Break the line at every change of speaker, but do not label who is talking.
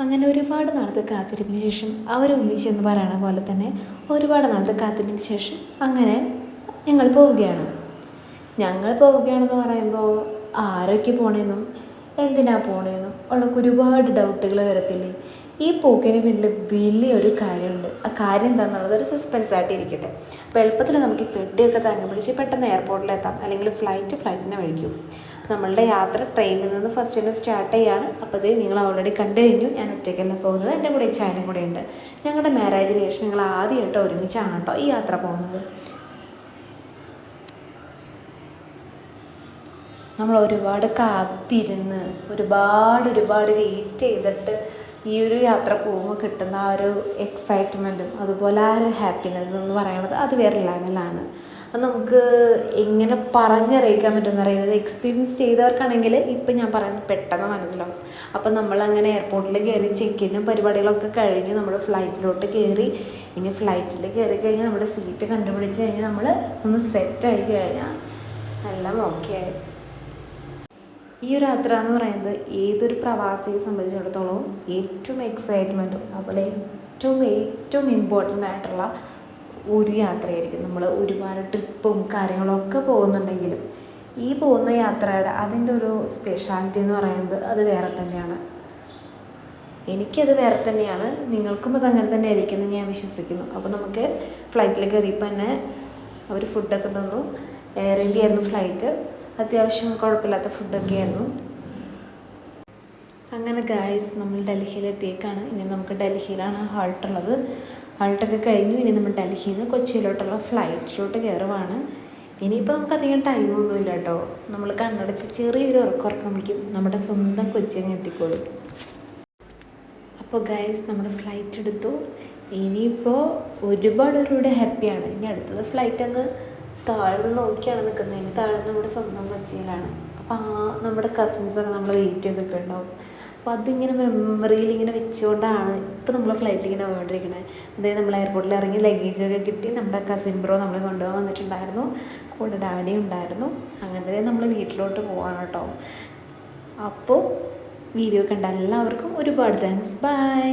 അങ്ങനെ ഒരുപാട് നാളത്തെ കാത്തിരിപ്പിന് ശേഷം അവരൊന്നിച്ചെന്ന് പറയണ പോലെ തന്നെ ഒരുപാട് നാളത്തെ കാത്തിരിപ്പിന് ശേഷം അങ്ങനെ ഞങ്ങൾ പോവുകയാണ്. ഞങ്ങൾ പോവുകയാണെന്ന് പറയുമ്പോൾ ആരൊക്കെ പോണേന്നും എന്തിനാ പോണേന്നും ഉള്ള ഒരുപാട് ഡൗട്ടുകൾ വരത്തില്ലേ? ഈ പോക്കിന് പിന്നിൽ വലിയൊരു കാര്യമുണ്ട്. ആ കാര്യം എന്താണെന്നുള്ളത് ഒരു സസ്പെൻസ് ആയിട്ട് ഇരിക്കട്ടെ അപ്പോൾ എളുപ്പത്തിൽ നമുക്ക് പെട്ടിയൊക്കെ തന്നെ പിടിച്ച് പെട്ടെന്ന് എയർപോർട്ടിലെത്താം അല്ലെങ്കിൽ ഫ്ലൈറ്റ് ഫ്ലൈറ്റിനെ കഴിക്കും നമ്മളുടെ യാത്ര ട്രെയിനിൽ നിന്ന് ഫസ്റ്റ് തന്നെ സ്റ്റാർട്ട് ചെയ്യാണ്. അപ്പോൾ ഇത് നിങ്ങൾ ഓൾറെഡി കണ്ടു കഴിഞ്ഞു. ഞാൻ ഒറ്റയ്ക്കല്ല പോകുന്നത്. എന്റെ കൂടെ ചായനും കൂടെ ഉണ്ട്. ഞങ്ങളുടെ മാരേജിന് ശേഷം ഞങ്ങൾ ആദ്യമായിട്ട് ഒരുമിച്ചാണ് കേട്ടോ ഈ യാത്ര പോകുന്നത്. നമ്മൾ ഒരുപാട് കാത്തിരുന്ന് ഒരുപാട് ഒരുപാട് വെയിറ്റ് ചെയ്തിട്ട് ഈ ഒരു യാത്ര പോകുമ്പോൾ കിട്ടുന്ന ആ ഒരു എക്സൈറ്റ്മെന്റും അതുപോലെ ആ ഒരു ഹാപ്പിനെസ് എന്ന് പറയുന്നത് അത് വേറെ ലെവലാണ് അത് നമുക്ക് എങ്ങനെ പറഞ്ഞറിയിക്കാൻ പറ്റുമെന്ന് അറിയുന്നത് എക്സ്പീരിയൻസ് ചെയ്തവർക്കാണെങ്കിൽ ഇപ്പം ഞാൻ പറയുന്നത് പെട്ടെന്ന് മനസ്സിലാവും. അപ്പം നമ്മളങ്ങനെ എയർപോർട്ടിൽ കയറി ചെക്കിനും പരിപാടികളൊക്കെ കഴിഞ്ഞ് നമ്മൾ ഫ്ലൈറ്റിലോട്ട് കയറി ഇനി ഫ്ലൈറ്റിൽ കയറി കഴിഞ്ഞാൽ നമ്മുടെ സീറ്റ് കണ്ടുപിടിച്ച് കഴിഞ്ഞാൽ നമ്മൾ ഒന്ന് സെറ്റ് ആയി കഴിഞ്ഞാൽ എല്ലാം ഓക്കെ ആയി. ഈ ഒരു യാത്ര എന്ന് പറയുന്നത് ഏതൊരു പ്രവാസിയെ സംബന്ധിച്ചിടത്തോളവും ഏറ്റവും എക്സൈറ്റ്മെന്റും അതുപോലെ ഏറ്റവും ഏറ്റവും ഇമ്പോർട്ടന്റ് ആയിട്ടുള്ള ഒരു യാത്രയായിരിക്കും. നമ്മൾ ഒരുപാട് ട്രിപ്പും കാര്യങ്ങളൊക്കെ പോകുന്നുണ്ടെങ്കിലും ഈ പോകുന്ന യാത്രയുടെ അതിന്റെ ഒരു സ്പെഷ്യാലിറ്റി എന്ന് പറയുന്നത് അത് വേറെ തന്നെയാണ്. എനിക്കത് വേറെ തന്നെയാണ്. നിങ്ങൾക്കും അത് അങ്ങനെ തന്നെ ആയിരിക്കും എന്ന് ഞാൻ വിശ്വസിക്കുന്നു. അപ്പോൾ നമുക്ക് ഫ്ലൈറ്റിൽ കയറിയപ്പോൾ തന്നെ അവർ ഫുഡൊക്കെ തന്നു. എയർ ഇന്ത്യ ആയിരുന്നു ഫ്ലൈറ്റ് അത്യാവശ്യം കുഴപ്പമില്ലാത്ത ഫുഡൊക്കെ ആയിരുന്നു. അങ്ങനെ ഗായ്സ് നമ്മൾ ഡൽഹിയിലെത്തിയേക്കാണ്. ഇനി നമുക്ക് ഡൽഹിയിലാണ് ഹാൾട്ടുള്ളത് ഹാൾട്ടൊക്കെ കഴിഞ്ഞു. ഇനി നമ്മൾ ഡൽഹിയിൽ നിന്ന് കൊച്ചിയിലോട്ടുള്ള ഫ്ലൈറ്റിലോട്ട് കയറുവാണ് ഇനിയിപ്പോൾ നമുക്ക് അധികം ടൈമൊന്നുമില്ല കേട്ടോ നമ്മൾ കണ്ണടച്ച് ചെറിയൊരു ഉറക്കം വയ്ക്കും നമ്മുടെ സ്വന്തം കൊച്ചി അങ്ങ് എത്തിക്കോളും. അപ്പോൾ ഗൈസ് നമ്മുടെ ഫ്ലൈറ്റ് എടുത്തു. ഇനിയിപ്പോൾ ഒരുപാട് ഒരുപാട് ഹാപ്പിയാണ് ഇനി അടുത്തത് ഫ്ലൈറ്റ് അങ്ങ് താഴ്ന്ന് നോക്കിയാണ് നിൽക്കുന്നത്. ഇനി താഴ്ന്ന് നമ്മുടെ സ്വന്തം കൊച്ചിയിലാണ്. അപ്പോൾ ആ നമ്മുടെ കസിൻസൊക്കെ നമ്മൾ വെയിറ്റ് ചെയ്ത് നിൽക്കുന്നുണ്ടാവും. അപ്പോൾ അതിങ്ങനെ മെമ്മറിയിൽ ഇങ്ങനെ വെച്ചുകൊണ്ടാണ് ഇപ്പോൾ നമ്മൾ ഫ്ലൈറ്റിൽ ഇങ്ങനെ പോയിക്കൊണ്ടിരിക്കുന്നത് അതായത് നമ്മൾ എയർപോർട്ടിൽ ഇറങ്ങി ലഗേജൊക്കെ കിട്ടി നമ്മുടെ കസിൻ ബ്രോ നമ്മളെ കൊണ്ടുപോകാൻ വന്നിട്ടുണ്ടായിരുന്നു. കൂടെ ഡാഡി ഉണ്ടായിരുന്നു. അങ്ങനെ നമ്മൾ വീട്ടിലോട്ട് പോവാണ് കേട്ടോ. അപ്പോൾ വീഡിയോ കണ്ട എല്ലാവർക്കും ഒരുപാട് താങ്ക്സ് ബൈ